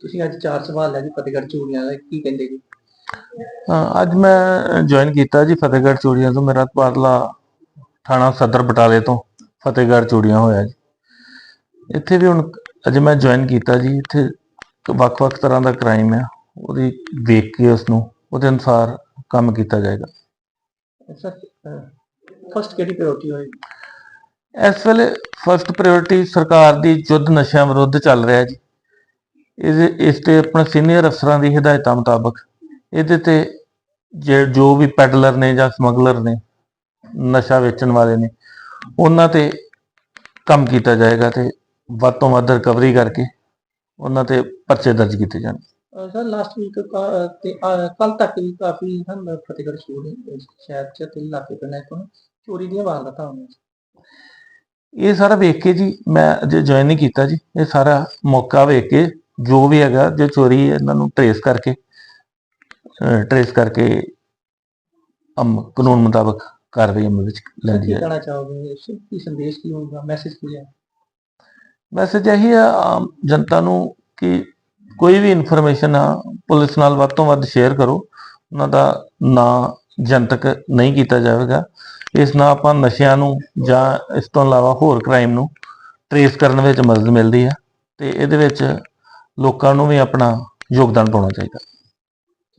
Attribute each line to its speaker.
Speaker 1: ਤੁਸੀਂ ਅੱਜ ਚਾਰ ਸਵਾਲ ਲੈ ਜੀ ਫਤਿਹਗੜ੍ਹ ਚੂੜੀਆਂ ਦਾ ਕੀ ਕਹਿੰਦੇ ਜੀ?
Speaker 2: ਹਾਂ, ਅੱਜ ਮੈਂ ਜੁਆਇਨ ਕੀਤਾ ਜੀ ਫਤਿਹਗੜ੍ਹ ਚੂੜੀਆਂ ਤੋਂ ਮੇਰਾ ਤਬਾਦਲਾ ਥਾਣਾ ਸਦਰ ਬਟਾਲੇ ਤੋਂ ਫਤਿਹਗੜ੍ਹ ਚੂੜੀਆਂ ਹੋਇਆ ਜੀ। ਇੱਥੇ ਵੀ ਹੁਣ ਅਜੇ ਮੈਂ ਜੁਆਇਨ ਕੀਤਾ ਜੀ ਇੱਥੇ ਵੱਖ-ਵੱਖ ਤਰ੍ਹਾਂ ਦਾ ਕ੍ਰਾਈਮ ਆ ਉਹਦੀ ਵੇਖ ਕੇ ਉਸ ਨੂੰ ਉਹਦੇ ਅਨੁਸਾਰ ਕੰਮ ਕੀਤਾ ਜਾਏਗਾ।
Speaker 1: ਸਰ ਫਸਟ ਕਿਹੜੀ ਪ੍ਰਾਇੋਰਟੀ ਹੋਏਗੀ?
Speaker 2: ਇਸ ਵੇਲੇ ਫਸਟ ਪ੍ਰਾਇੋਰਟੀ ਸਰਕਾਰ ਦੀ ਯੁੱਧ ਨਸ਼ਿਆਂ ਵਿਰੁੱਧ ਚੱਲ ਰਿਹਾ ਜੀ। ਇਹਦੇ ਇਸ ਤੇ ਆਪਣੇ ਸੀਨੀਅਰ ਅਫਸਰਾਂ ਦੀ ਹਦਾਇਤਾਂ ਮੁਤਾਬਕ ਇਹਦੇ ਤੇ ਜੇ ਜੋ ਵੀ ਪੈਡਲਰ ਨੇ ਜਾਂ ਸਮਗਲਰ ਨੇ ਨਸ਼ਾ ਵੇਚਣ ਵਾਲੇ ਨੇ ਉਹਨਾਂ ਤੇ ਕੰਮ ਕੀਤਾ ਜਾਏਗਾ ਤੇ ਵੱਧ ਤੋਂ ਵੱਧ ਰਿਕਵਰੀ ਕਰਕੇ ਉਹਨਾਂ ਤੇ ਪਰਚੇ ਦਰਜ ਕੀਤੇ ਜਾਣ
Speaker 1: ਸਰ ਲਾਸਟ ਵੀਕ ਤੇ ਕੱਲ ਤੱਕ ਵੀ ਕਾਫੀ ਹਨ ਫਤਿਹਗੜ੍ਹ ਚੂੜੀ ਸ਼ਹਿਰ ਚ ਤੇ ਇਲਾਕੇ ਪਿੰਡਾਂ ਤੋਂ ਚੋਰੀ ਦੀਆਂ ਵਾਰਦਾਤਾਂ ਹੋਈਆਂ
Speaker 2: ਇਹ ਸਾਰਾ ਵੇਖ ਕੇ ਜੀ ਮੈਂ ਅਜੇ ਜੁਆਇਨ ਨਹੀਂ ਕੀਤਾ ਜੀ ਇਹ ਸਾਰਾ ਮੌਕਾ ਵੇਖ ਕੇ ਜੋ ਵੀ ਹੈਗਾ ਜੇ ਚੋਰੀ ਹੈ, ਇਹਨਾਂ ਨੂੰ ਟਰੇਸ ਕਰਕੇ ਟਰੇਸ ਕਰਕੇ ਅਮ ਕਾਨੂੰਨ ਮੁਤਾਬਕ ਕਾਰਵਾਈ ਅਮਲ ਵਿੱਚ ਲੈਂਦੀ
Speaker 1: ਕੀ
Speaker 2: ਹੈ
Speaker 1: ਕਹਿਣਾ ਚਾਹੋਗੇ? ਕੀ ਸੰਦੇਸ਼ ਕੀ ਹੋਊਗਾ? ਮੈਸੇਜ ਕੀ ਹੈ?
Speaker 2: ਮੈਸੇਜ ਇਹੀ ਹੈ ਆਮ ਜਨਤਾ ਨੂੰ ਕਿ ਕੋਈ ਵੀ ਇਨਫੋਰਮੇਸ਼ਨ ਆ ਪੁਲਿਸ ਨਾਲ ਵੱਧ ਤੋਂ ਵੱਧ ਸ਼ੇਅਰ ਕਰੋ। ਉਹਨਾਂ ਦਾ ਨਾਂ ਜਨਤਕ ਨਹੀਂ ਕੀਤਾ ਜਾਵੇਗਾ। ਇਸ ਨਾਲ ਆਪਾਂ ਨਸ਼ਿਆਂ ਨੂੰ ਜਾਂ ਇਸ ਤੋਂ ਇਲਾਵਾ ਹੋਰ ਕ੍ਰਾਈਮ ਨੂੰ ਟਰੇਸ ਕਰਨ ਵਿੱਚ ਮਦਦ ਮਿਲਦੀ ਹੈ ਤੇ ਇਹਦੇ ਵਿੱਚ ਲੋਕਾਂ ਨੂੰ ਵੀ ਆਪਣਾ ਯੋਗਦਾਨ ਪਾਉਣਾ ਚਾਹੀਦਾ।